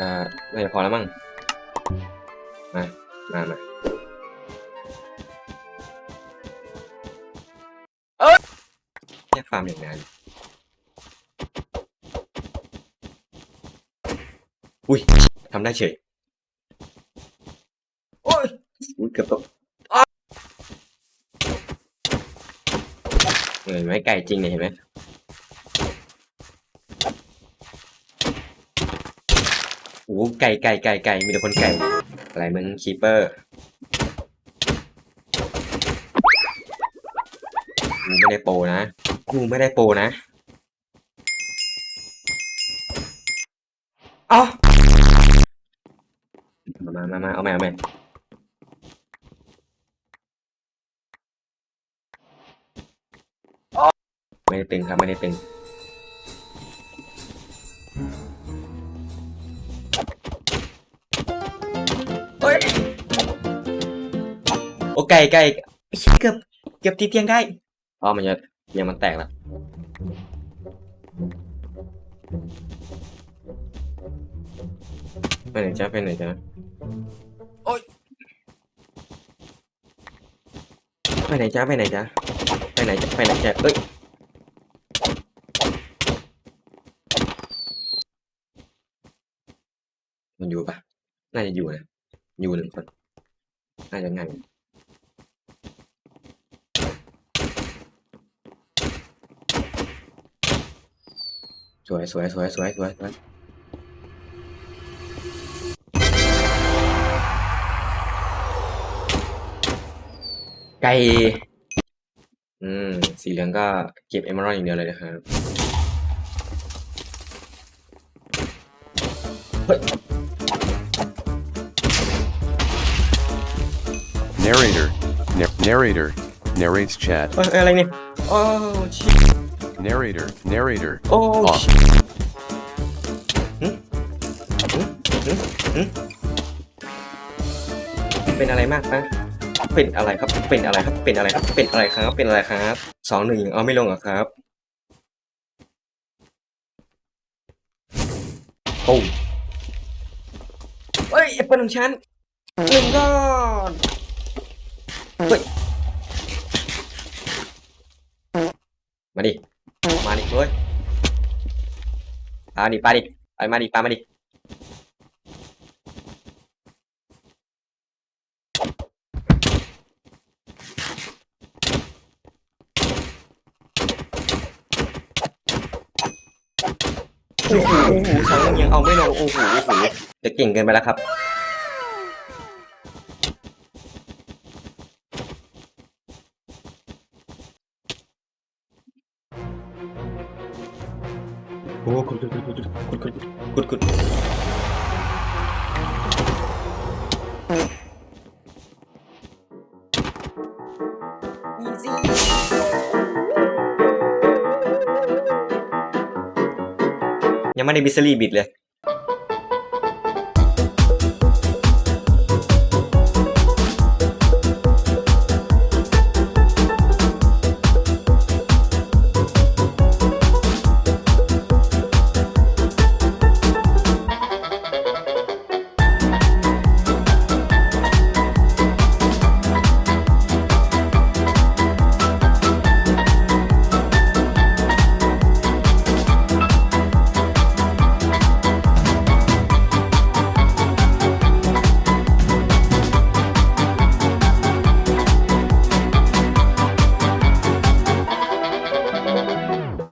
อ่าน่าจะพอแล้วมั้งมามามาเอ้ยแค่ฟาร์มอย่างนั้นอุ้ยทำได้เฉยโอ้ยอุ๊ยเกือบตกอ้าวเห็นไหมไก่จริงเนี่ยเห็นไหม โอ้ไก่ไก่ไก่ไก่มีแต่คนไก่ อะไรมึงคีเปอร์กูไม่ได้โปนะกูไม่ได้โปนะเอ๋อมามามามาเอาใหม่เอาใหม่ไม่ได้ตึงครับ ไม่ได้ตึง โอ้ไก่ไก่ไอ้เหี้ยเกือบเกือบตีเตียงได้อ๋อมันจะเตียงมันแตกแล้วไปไหนจ้าไปไหนจ้าโอ้ยไปไหนจ้าไปไหนจ้าไปไหนจ้าไปไหนจ้าเอ้ยมันอยู่ปะน่าจะอยู่นะอยู่หนึ่งคนน่าจะง่าย สวยสวยสวยสวยสวยสวยไก่อืม สีเหลืองก็เก็บเอมอรัลอย่างเดียวเลยนะครับ เฮ้ย Narrator. Nar- narrator. Narrates chat. เอ้ยอะไรเนี่ย โอ้ชิ Narrator. Narrator. โอ้อ๋อชิหึหึหึหึเป็นอะไรมากปะเป็นอะไรครับ เป็นอะไรครับ เป็นอะไรครับ เป็นอะไรครับ เป็นอะไรครับสองหนึ่งยังเอาไม่ลงเหรอครับโอ้มเฮ้ยแอปเปิลของฉันหนึ่งก้อนเฮ้ย มาดิ มาดิเว้ยปาดิปาดิไปมาดิปามาดิโอ้โหโอ้โหสองยังเอาไม่ลงโอ้โหโอ้โหจะเก่งเกินไปแล้วครับ โอ้กุดกุดกุดกุดกุดกุด